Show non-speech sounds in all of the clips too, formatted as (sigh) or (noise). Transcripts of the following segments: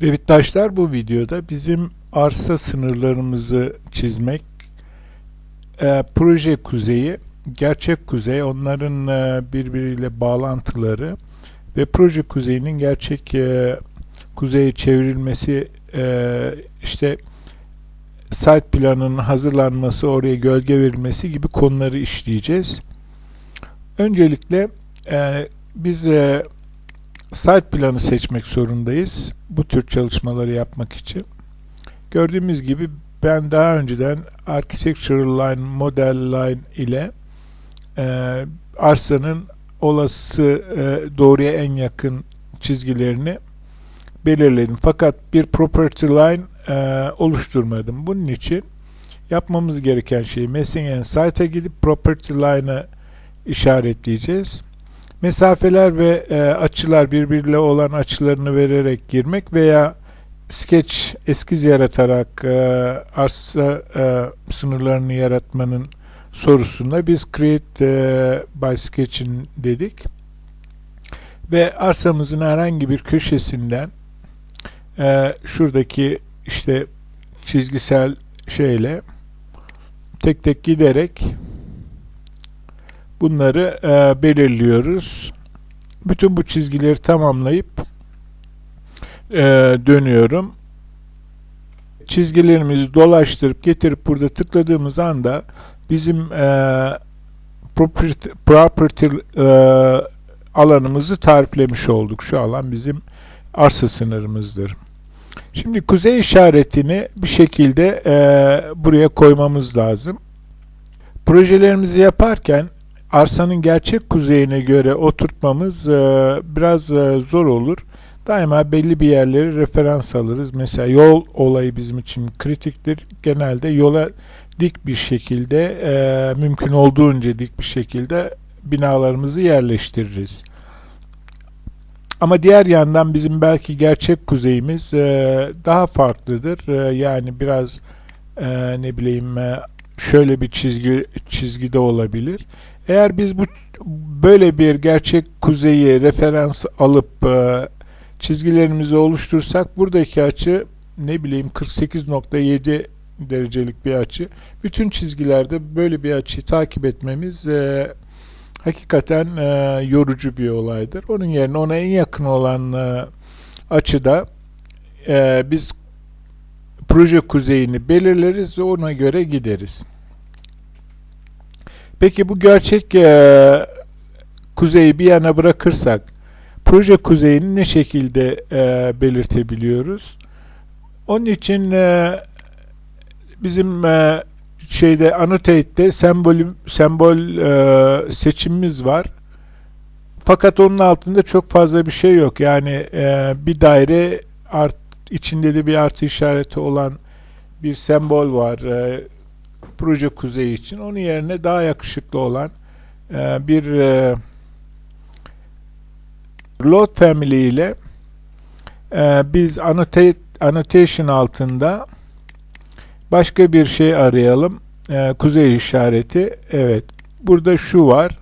Revitdaşlar bu videoda bizim arsa sınırlarımızı çizmek, e, proje kuzeyi, gerçek kuzey, onların e, birbiriyle bağlantıları ve proje kuzeyinin gerçek e, kuzeye çevrilmesi, e, işte site planının hazırlanması, oraya gölge verilmesi gibi konuları işleyeceğiz. Öncelikle e, biz e, site planı seçmek zorundayız bu tür çalışmaları yapmak için. Gördüğümüz gibi ben daha önceden Architectural Line, Model Line ile e, arsanın olası e, doğruya en yakın çizgilerini belirledim. Fakat bir property line e, oluşturmadım. Bunun için yapmamız gereken şey Messing and gidip property line'ı işaretleyeceğiz. Mesafeler ve e, açılar birbiriyle olan açılarını vererek girmek veya sketch eskiz yaratarak e, arsa e, sınırlarını yaratmanın sorusunda biz create e, by sketch'in dedik. Ve arsamızın herhangi bir köşesinden e, şuradaki işte çizgisel şeyle tek tek giderek bunları e, belirliyoruz. Bütün bu çizgileri tamamlayıp e, dönüyorum. Çizgilerimizi dolaştırıp getirip burada tıkladığımız anda bizim e, property, property e, alanımızı tariflemiş olduk. Şu alan bizim arsa sınırımızdır. Şimdi kuzey işaretini bir şekilde e, buraya koymamız lazım. Projelerimizi yaparken arsanın gerçek kuzeyine göre oturtmamız e, biraz e, zor olur. Daima belli bir yerleri referans alırız. Mesela yol olayı bizim için kritiktir. Genelde yola dik bir şekilde, e, mümkün olduğunca dik bir şekilde binalarımızı yerleştiririz. Ama diğer yandan bizim belki gerçek kuzeyimiz e, daha farklıdır. E, yani biraz e, ne bileyim e, şöyle bir çizgi çizgide olabilir. Eğer biz bu böyle bir gerçek kuzeyi referans alıp e, çizgilerimizi oluştursak buradaki açı ne bileyim 48.7 derecelik bir açı. Bütün çizgilerde böyle bir açıyı takip etmemiz e, hakikaten e, yorucu bir olaydır. Onun yerine ona en yakın olan e, açıda e, biz proje kuzeyini belirleriz ve ona göre gideriz. Peki bu gerçek e, kuzeyi bir yana bırakırsak proje kuzeyini ne şekilde e, belirtebiliyoruz? Onun için e, bizim e, şeyde annotate'de sembol sembol e, seçimimiz var. Fakat onun altında çok fazla bir şey yok. Yani e, bir daire art içinde de bir artı işareti olan bir sembol var. E, proje kuzeyi için. Onun yerine daha yakışıklı olan e, bir e, load family ile e, biz annotate, annotation altında başka bir şey arayalım. E, kuzey işareti. Evet. Burada şu var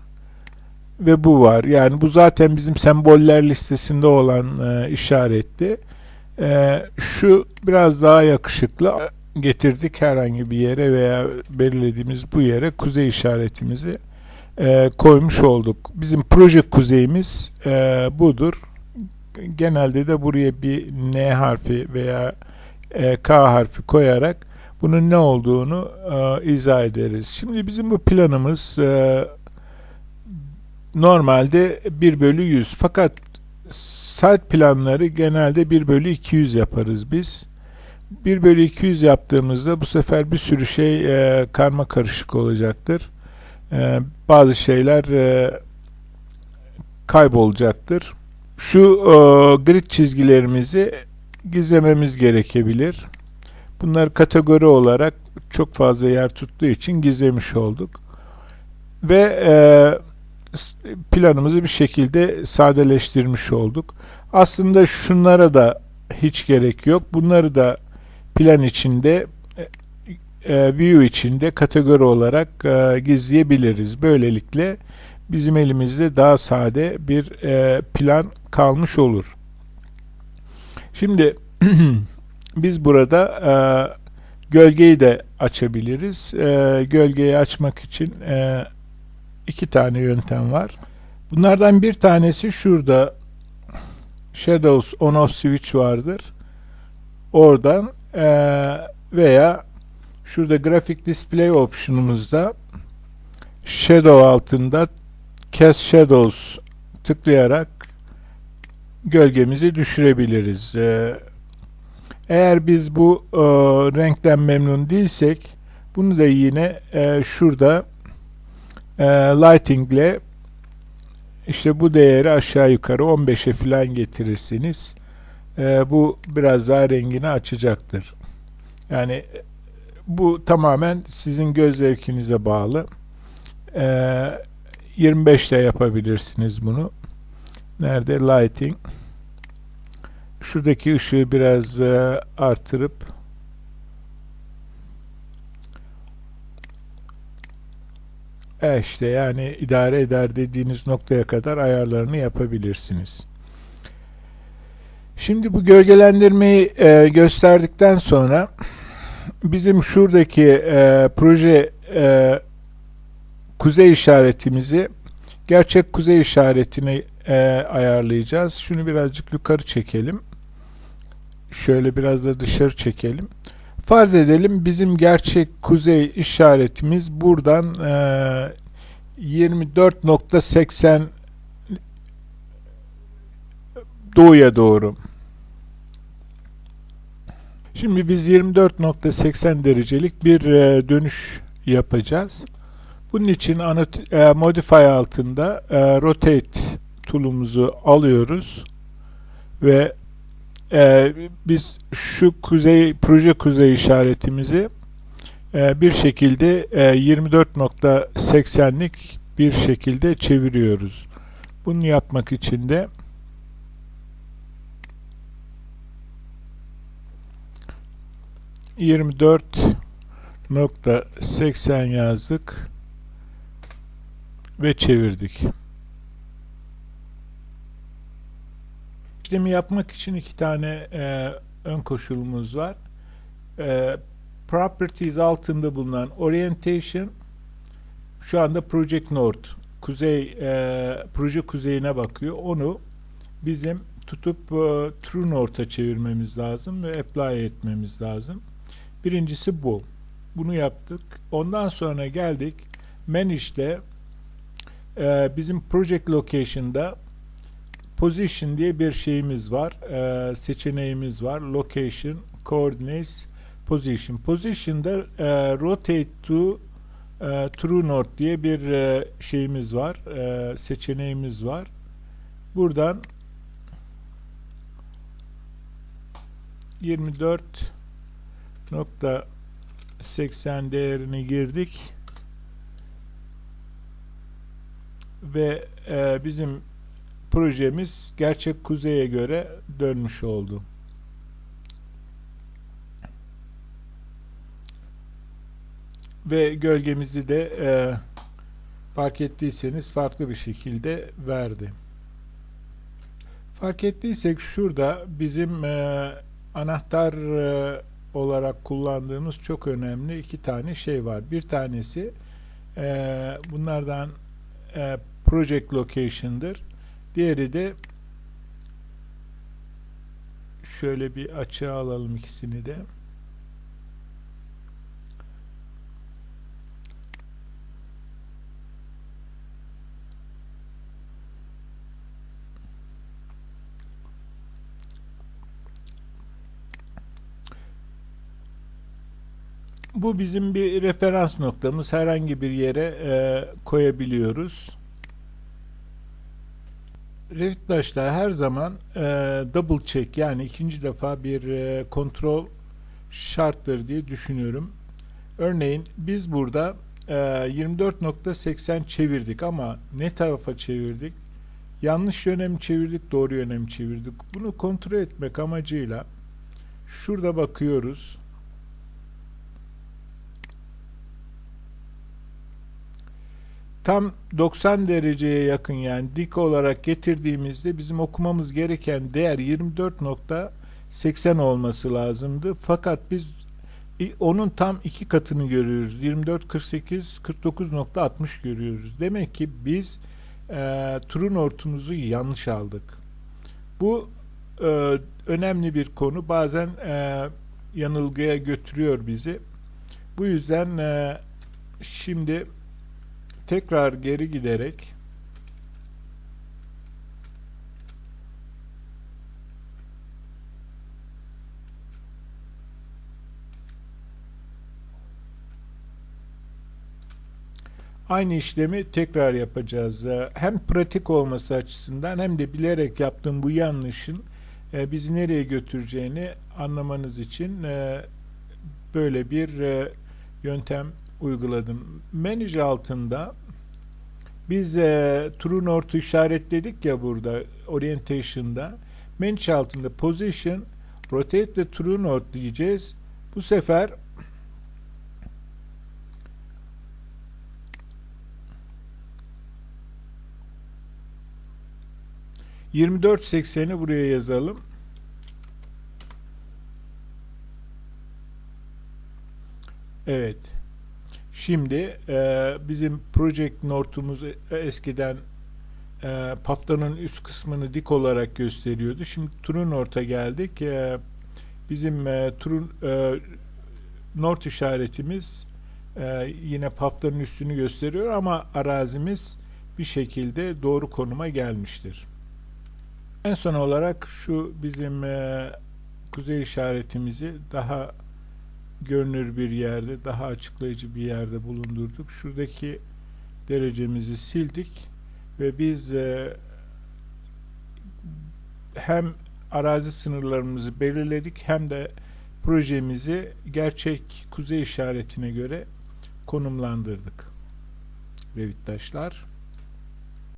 ve bu var. Yani bu zaten bizim semboller listesinde olan e, işaretti. E, şu biraz daha yakışıklı getirdik herhangi bir yere veya belirlediğimiz bu yere kuzey işaretimizi e, koymuş olduk. Bizim proje kuzeyimiz e, budur. Genelde de buraya bir N harfi veya e, K harfi koyarak bunun ne olduğunu e, izah ederiz. Şimdi bizim bu planımız e, normalde 1 bölü 100 fakat site planları genelde 1 bölü 200 yaparız biz. 1 bölü 200 yaptığımızda bu sefer bir sürü şey e, karma karışık olacaktır. E, bazı şeyler e, kaybolacaktır. Şu e, grid çizgilerimizi gizlememiz gerekebilir. Bunları kategori olarak çok fazla yer tuttuğu için gizlemiş olduk. Ve e, planımızı bir şekilde sadeleştirmiş olduk. Aslında şunlara da hiç gerek yok. Bunları da plan içinde e, view içinde kategori olarak e, gizleyebiliriz. Böylelikle bizim elimizde daha sade bir e, plan kalmış olur. Şimdi (clears throat) biz burada e, gölgeyi de açabiliriz. E, gölgeyi açmak için e, iki tane yöntem var. Bunlardan bir tanesi şurada Shadows on off switch vardır. Oradan e, veya şurada graphic display option'umuzda shadow altında cast shadows tıklayarak gölgemizi düşürebiliriz. E, eğer biz bu e, renkten memnun değilsek bunu da yine e, şurada e, lighting ile işte bu değeri aşağı yukarı 15'e falan getirirsiniz. E, bu biraz daha rengini açacaktır. Yani bu tamamen sizin göz zevkinize bağlı. E, 25 ile yapabilirsiniz bunu. Nerede? Lighting. Şuradaki ışığı biraz e, artırıp e işte yani idare eder dediğiniz noktaya kadar ayarlarını yapabilirsiniz. Şimdi bu gölgelendirmeyi e, gösterdikten sonra bizim şuradaki e, proje e, kuzey işaretimizi gerçek kuzey işaretine e, ayarlayacağız. Şunu birazcık yukarı çekelim. Şöyle biraz da dışarı çekelim. Farz edelim bizim gerçek kuzey işaretimiz buradan e, 24.80 doğuya doğru. Şimdi biz 24.80 derecelik bir e, dönüş yapacağız. Bunun için e, Modify altında e, Rotate tool'umuzu alıyoruz ve e, biz şu kuzey proje kuzey işaretimizi e, bir şekilde e, 24.80'lik bir şekilde çeviriyoruz. Bunu yapmak için de yirmi dört nokta seksen yazdık ve çevirdik. işlemi yapmak için iki tane e, ön koşulumuz var. E, properties altında bulunan orientation şu anda Project North kuzey e, proje kuzeyine bakıyor. Onu bizim tutup e, True North'a çevirmemiz lazım ve apply etmemiz lazım. Birincisi bu. Bunu yaptık. Ondan sonra geldik. Manage'de e, bizim Project Location'da Position diye bir şeyimiz var. E, seçeneğimiz var. Location, Coordinates, Position. Position'da e, Rotate to e, True North diye bir e, şeyimiz var. E, seçeneğimiz var. Buradan 24.80 değerini girdik ve e, bizim projemiz gerçek kuzeye göre dönmüş oldu. Ve gölgemizi de e, fark ettiyseniz farklı bir şekilde verdi. Fark ettiysek şurada bizim e, anahtar e, olarak kullandığımız çok önemli iki tane şey var. Bir tanesi e, bunlardan e, project location'dır. Diğeri de şöyle bir açığa alalım ikisini de. Bu bizim bir referans noktamız. Herhangi bir yere e, koyabiliyoruz. Revitlaş'ta her zaman e, double check yani ikinci defa bir e, kontrol şarttır diye düşünüyorum. Örneğin biz burada e, 24.80 çevirdik ama ne tarafa çevirdik? Yanlış yöne çevirdik, doğru yöne çevirdik? Bunu kontrol etmek amacıyla şurada bakıyoruz. Tam 90 dereceye yakın yani dik olarak getirdiğimizde bizim okumamız gereken değer 24.80 80 olması lazımdı. Fakat biz onun tam iki katını görüyoruz. 24 48 49.60 görüyoruz. Demek ki biz e, turun ortumuzu yanlış aldık. Bu e, önemli bir konu. Bazen e, yanılgıya götürüyor bizi. Bu yüzden e, şimdi tekrar geri giderek aynı işlemi tekrar yapacağız. E, Hem pratik olması açısından hem de bilerek yaptığım bu yanlışın e, bizi nereye götüreceğini anlamanız için e, böyle bir e, yöntem uyguladım. Manage altında biz e, true north'u işaretledik ya burada orientation'da. Manage altında position rotate the true north diyeceğiz. Bu sefer ...24.80'i buraya yazalım. Evet. Şimdi e, bizim Project North'umuz e- eskiden e, paftanın üst kısmını dik olarak gösteriyordu. Şimdi True North'a geldik. E, bizim e, True e, North işaretimiz e, yine paftanın üstünü gösteriyor ama arazimiz bir şekilde doğru konuma gelmiştir. En son olarak şu bizim e, kuzey işaretimizi daha görünür bir yerde, daha açıklayıcı bir yerde bulundurduk. Şuradaki derecemizi sildik ve biz e, hem arazi sınırlarımızı belirledik hem de projemizi gerçek kuzey işaretine göre konumlandırdık. Revittaşlar.